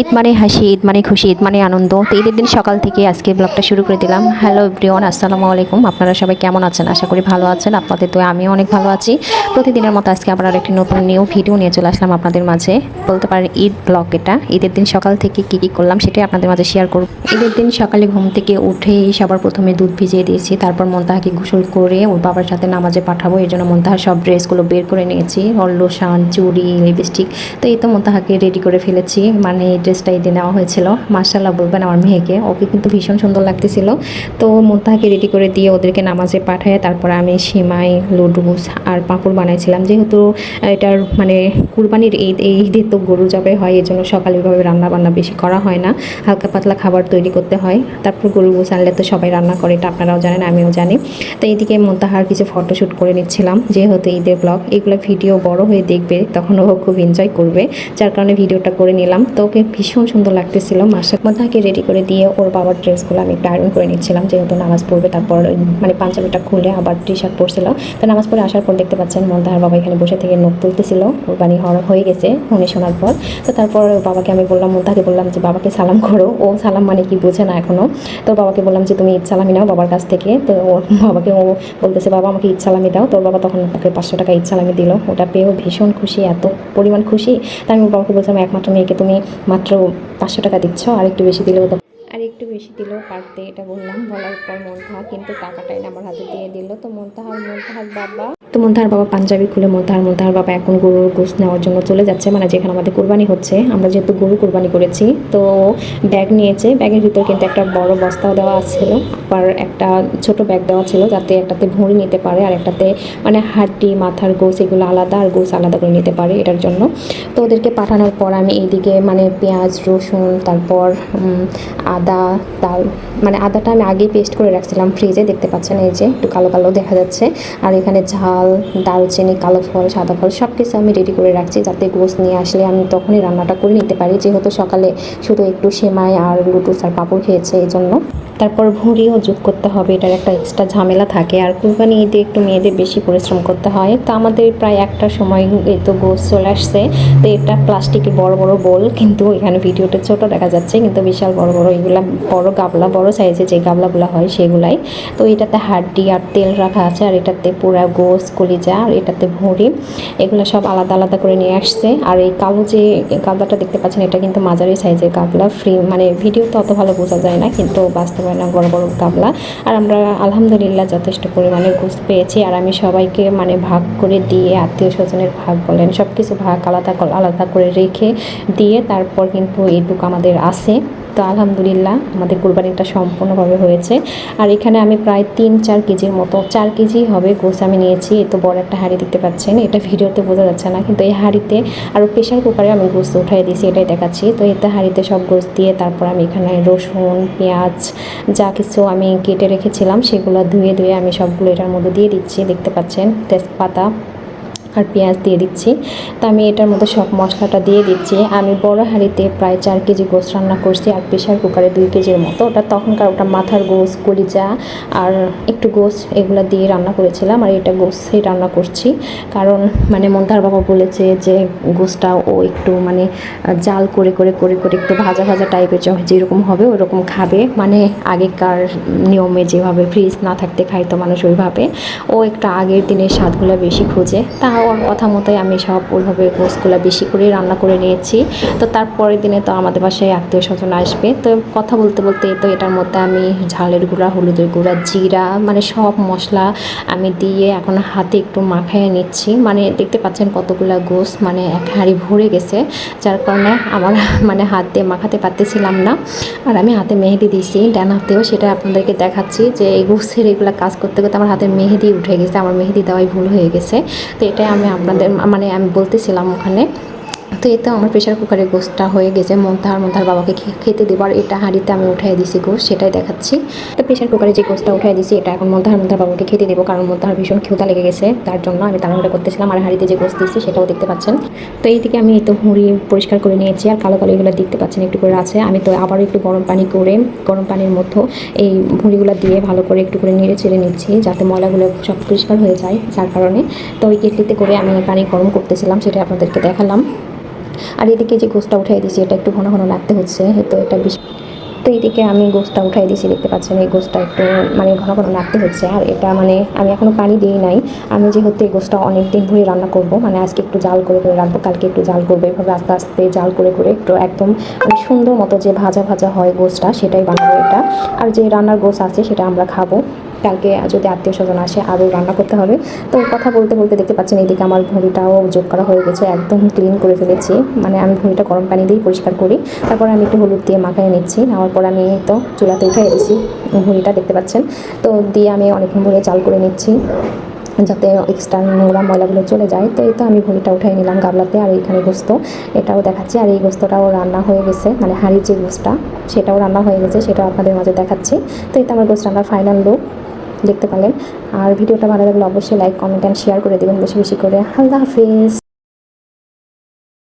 ঈদ মানে হাসি, ঈদ মানে খুশি, ঈদ মানে আনন্দ। তো ঈদের দিন সকাল থেকে আজকে ব্লগটা শুরু করে দিলাম। হ্যালো এভরিওয়ান আসসালামু আলাইকুম। আপনারা সবাই কেমন আছেন? আশা করি ভালো আছেন। আপনাদের তো আমিও অনেক ভালো আছি। প্রতিদিনের মতো আজকে আবার আরেকটি নতুন নিউ ভিডিও নিয়ে চলে আসলাম আপনাদের মাঝে। বলতে পারেন ঈদ ব্লগ এটা। ঈদের দিন সকাল থেকে কী কী করলাম সেটাই আপনাদের মাঝে শেয়ার করব। ঈদের দিন সকালে ঘুম থেকে উঠেই সবার প্রথমে দুধ ভিজিয়ে দিয়েছি। তারপর মন্তাহাকে গোসল করে ওর বাবার সাথে নামাজে পাঠাবো। এর জন্য মন্তাহার সব ড্রেসগুলো বের করে নিয়েছি। লোশান চুড়ি লিপস্টিক তো এই তো মন্তাহাকে রেডি করে ফেলেছি। মানে এই ড্রেসটা ঈদে নেওয়া হয়েছিল। মার্শাল্লাহ বলবেন আমার মেয়েকে। ওকে কিন্তু ভীষণ সুন্দর লাগতেছিল। তো মন্তাহাকে রেডি করে দিয়ে ওদেরকে নামাজে পাঠায়, তারপরে আমি সিমাই, লুডুস আর পাঁপড় বানাইছিলাম। যেহেতু এটার মানে কুরবানির ঈদ, এই ঈদে তো গরু জবে হয় এই জন্য সকালে ওইভাবে রান্না বান্না বেশি করা হয় না। হালকা পাতলা খাবার তৈরি করতে হয়। তারপর গরু গোস আনলে তো সবাই রান্না করে, এটা আপনারাও জানেন, আমিও জানি। তো এইদিকে মন্তাহার কিছু ফটোশ্যুট করে নিচ্ছিলাম, যেহেতু ঈদের ব্লগ এগুলো ভিডিও বড় হয়ে দেখবে, তখন ও খুব এনজয় করবে। যার কারণে ভিডিওটা করে নিলাম। তো ওকে ভীষণ সুন্দর লাগতেছিল। মাসের মন্তাহাকে রেডি করে দিয়ে ওর বাবার ড্রেসগুলো আমি একটু আয়রন করে নিচ্ছিলাম, যেহেতু নামাজ পড়বে, তারপর মানে পাঞ্জাবিটা খুলে আবার টি শার্ট পরছিল। তো নামাজ পড়ে আসার পর দেখতে পাচ্ছেন মন্তাহার বাবা এখানে বসে থেকে নোট তুলতেছিল, কোরবানি হয়ে গেছে শুনে শোনার পর। তো তারপর বাবাকে আমি বললাম, মন্তাহাকে বললাম যে, বাবাকে সালাম করো। ও সালাম মানে কি বোঝে না এখনও তো বাবাকে বললাম যে, তুমি সালামি নাও বাবার কাছ থেকে। তো ওর বাবাকে ও বলতেছে, বাবা, আমাকে সালামি দাও। তোর বাবা তখন ওকে পাঁচশো টাকা সালামি দিল। ওটা পেয়েও ভীষণ খুশি, এত পরিমাণ খুশি। তাই আমি বাবাকে বলছিলাম, একমাত্র মেয়েকে তুমি মাত্র পাঁচশো টাকা দিচ্ছ আর একটু বেশি দিলেও আর একটু বেশি দিলেও পারতে, এটা বললাম, বলার পর মনতাহা কিন্তু টাকাটাই আমার হাতে দিয়ে দিল। তো মনতাহার মনতাহার বাবা। তো মন্তাহার বাবা পাঞ্জাবি খুলে মন্তাহার মন্তাহার বাবা এখন গরুর গোস নেওয়ার জন্য চলে যাচ্ছে। মানে যেখানে আমাদের কোরবানি হচ্ছে, আমরা যেহেতু গরু কোরবানি করেছি, তো ব্যাগ নিয়েছে। ব্যাগের ভিতর কিন্তু একটা বড় বস্তাও দেওয়া ছিল, আবার একটা ছোট ব্যাগ দেওয়া ছিল, যাতে একটাতে ভুঁড়ি নিতে পারে, আর একটাতে মানে হাড্ডি মাথার গোস এগুলো আলাদা, আর গোস আলাদা করে নিতে পারে এটার জন্য। তো ওদেরকে পাঠানোর পর আমি এইদিকে মানে পেঁয়াজ, রসুন, তারপর আদা তাল মানে আদাটা আমি আগেই পেস্ট করে রাখছিলাম ফ্রিজে দেখতে পাচ্ছেন এই যে, একটু কালো কালো দেখা যাচ্ছে। আর এখানে ঝাল দারুচিনি, কালো ফল, সাদা ফল সব কিছু আমি রেডি করে রাখছি যাতে গোস নিয়ে আসলে আমি তখনই রান্নাটা করে নিতে পারি। যেহেতু সকালে শুধু একটু সেমাই আর লুটুস আর পাঁপড় খেয়েছে এই জন্য তারপর ভুঁড়িও যোগ করতে হবে, এটার একটা এক্সট্রা ঝামেলা থাকে। আর কুরবানি ঈদে একটু মেয়েদের বেশি পরিশ্রম করতে হয়। তো আমাদের প্রায় একটা সময় এই তো গোস চলে আসছে। তো এটা প্লাস্টিকের বড় বড় বোল, কিন্তু এখানে ভিডিওটা ছোট দেখা যাচ্ছে, কিন্তু বিশাল বড় বড়, এগুলা বড় গাবলা, বড় সাইজে যে গাবলাগুলো হয় সেগুলাই। তো এটাতে হাড্ডি আর তেল রাখা আছে, আর এটাতে পুরা গোস, কলিজা, আর এটাতে ভুঁড়ি, এগুলো সব আলাদা আলাদা করে নিয়ে আসছে। আর এই কালো যে গাবলাটা দেখতে পাচ্ছেন, এটা কিন্তু মাঝারি সাইজের গাবলা। ফ্রি মানে ভিডিওতে অত ভালো বোঝা যায় না, কিন্তু বাস্তবায়না বড় বড় তাবলা। আর আমরা আলহামদুলিল্লাহ যথেষ্ট পরিমাণে ঘুষ পেয়েছি। আর আমি সবাইকে মানে ভাগ করে দিয়ে, আত্মীয় স্বজনের ভাগ বলেন সব কিছু ভাগ আলাদা আলাদা করে রেখে দিয়ে তারপর কিন্তু এইটুকু আমাদের আছে। তো আলহামদুলিল্লাহ আমাদের কোরবানিটা সম্পূর্ণভাবে হয়েছে। আর এখানে আমি প্রায় তিন, চার কেজির মতো, চার কেজি হবে গোস আমি নিয়েছি এই তো বড় একটা হাঁড়ি দেখতে পাচ্ছেন। এটা ভিডিওতে বোঝা যাচ্ছে না, কিন্তু এই হাঁড়িতে আরও প্রেশার কুকারে আমি গোস উঠাই দিয়েছি, এটাই দেখাচ্ছি। তো এতে হাঁড়িতে সব গোস দিয়ে তারপর আমি এখানে রসুন, পেঁয়াজ যা কিছু আমি কেটে রেখেছিলাম, সেগুলো ধুয়ে ধুয়ে আমি সবগুলো এটার মধ্যে দিয়ে দিচ্ছি, দেখতে পাচ্ছেন। তেজপাতা আর পেঁয়াজ দিয়ে দিচ্ছি। তো আমি এটার মধ্যে সব মশলাটা দিয়ে দিচ্ছি। আমি বড় হাঁড়িতে প্রায় চার কেজি গোস রান্না করছি আর প্রেশার কুকারে দুই কেজির মতো। ওটা তখনকার ওটা মাথার গোস কলিজা আর একটু গোস এগুলো দিয়ে রান্না করেছিলাম আর এটা গোসই রান্না করছি। কারণ মানে মন্দার বাবা বলেছে যে গোসটা ও একটু মানে জাল করে করে করে করে একটু ভাজা ভাজা টাইপের যেরকম হবে ওরকম খাবে। মানে আগেকার নিয়মে যেভাবে ফ্রিজ না থাকতে খাইতো মানুষ ওইভাবে। ও একটা আগের দিনের স্বাদগুলো বেশি খোঁজে। তা ওর কথা মতোই আমি সব ওইভাবে গোসগুলো বেশি করে রান্না করে নিয়েছি। তো তারপরের দিনে তো আমাদের বাসায় আত্মীয় স্বজন আসবে। তো কথা বলতে বলতে তো এটার মধ্যে আমি ঝালের গুঁড়া, হলুদের গুঁড়া, জিরা মানে সব মশলা আমি দিয়ে এখন হাতে একটু মাখায় নিচ্ছি। মানে দেখতে পাচ্ছেন কতগুলা গোস মানে এক হাঁড়ি ভরে গেছে, যার কারণে আমার মানে হাত দিয়ে মাখাতে পারতেছিলাম না। আর আমি হাতে মেহেদি দিয়েছি, ডান হাতেও সেটা আপনাদেরকে দেখাচ্ছি যে এই গোসের এগুলো কাজ করতে করতে আমার হাতে মেহেদি উঠে গেছে, আমার মেহেদি দেওয়াই ভুল হয়ে গেছে। তো এটাই আমি আপনাদের মানে আমি বলতেছিলাম ওখানে তো এতে আমার প্রেশার কুকারে গোসটা হয়ে গেছে মন্তাহার মন্তাহার বাবাকে খেতে দেবো আর এটা হাঁড়িতে আমি উঠাই দিছি গোস সেটাই দেখাচ্ছি। তো প্রেশার কুকারে যে গোসটা উঠাই দিছি, এটা এখন মন্তাহার মন্তাহার বাবাকে খেতে দেবো, কারণ মন্তাহার ভীষণ ক্ষুধা লেগে গেছে, তার জন্য আমি তাড়াহুড়া করতেছিলাম, আর হাঁড়িতে যে গোস দিচ্ছি সেটাও দেখতে পাচ্ছেন। তো এই এইদিকে আমি এই তো হুঁড়ি পরিষ্কার করে নিয়েছি, আর কালো কালো এগুলো দেখতে পাচ্ছেন, একটু করে আছে। আমি তো আবারও একটু গরম পানি করে, গরম পানির মধ্যে এই ভুঁড়িগুলো দিয়ে ভালো করে একটু করে নেড়ে ছেড়ে নিচ্ছি, যাতে ময়লাগুলো সব পরিষ্কার হয়ে যায়, যার কারণে। তো ওই কেটলিতে করে আমি পানি গরম করতেছিলাম, সেটা আপনাদেরকে দেখালাম। আর এদিকে যে গোসটা উঠাই দিয়েছি, এটা একটু ঘন ঘন রাখতে হচ্ছে, তো এটা বেশ তো এইদিকে আমি গোসটা উঠাই দিয়েছি, দেখতে পাচ্ছেন এই গোসটা একটু মানে ঘন ঘন রাখতে হচ্ছে, আর এটা মানে আমি এখনও পানি দিই নাই। আমি যেহেতু এই গোসটা অনেক দিন ধরে রান্না করব মানে আজকে একটু জাল করে করে রাখব, কালকে একটু জাল করব, এভাবে আস্তে আস্তে জাল করে করে একটু একদম মানে সুন্দর মতো যে ভাজা ভাজা হয় গোসটা সেটাই বানাবো এটা। আর যে রান্নার গোস আছে, সেটা আমরা খাব। কালকে যদি আত্মীয় স্বজন আসে, আরও রান্না করতে হবে। তো কথা বলতে বলতে দেখতে পাচ্ছেন, এদিকে আমার ভুঁড়িটাও যোগ করা হয়ে গেছে, একদম ক্লিন করে ফেলেছি। মানে আমি ভুঁড়িটা গরম পানি দিয়েই পরিষ্কার করি। তারপর আমি একটু হলুদ দিয়ে মাখায় নিচ্ছি, নেওয়ার পর আমি তো চুলাতে উঠে এসেছি ভুঁড়িটা দেখতে পাচ্ছেন। তো দিয়ে আমি অনেকক্ষণ ভরে চাল করে নিচ্ছি। যাতে এক্সট্রা নোংরা ময়লাগুলো চলে যায়। তো এই তো আমি ভুঁড়িটা উঠাই নিলাম গাবলাতে আর এইখানে গোস্ত। এটাও দেখাচ্ছি। আর এই গোস্তটাও রান্না হয়ে গেছে। মানে হাড়ির যে গোস্তটা, সেটাও রান্না হয়ে গেছে। সেটাও আপনাদের মাঝে দেখাচ্ছি। তো এই তো আমার গোস্ত রান্নার ফাইনাল লুক দেখতে পারলেন। আর ভিডিওটা ভালো লাগলে অবশ্যই লাইক কমেন্ট অ্যান্ড শেয়ার করে দেবেন বেশি বেশি করে। আল্লাহ হাফিজ।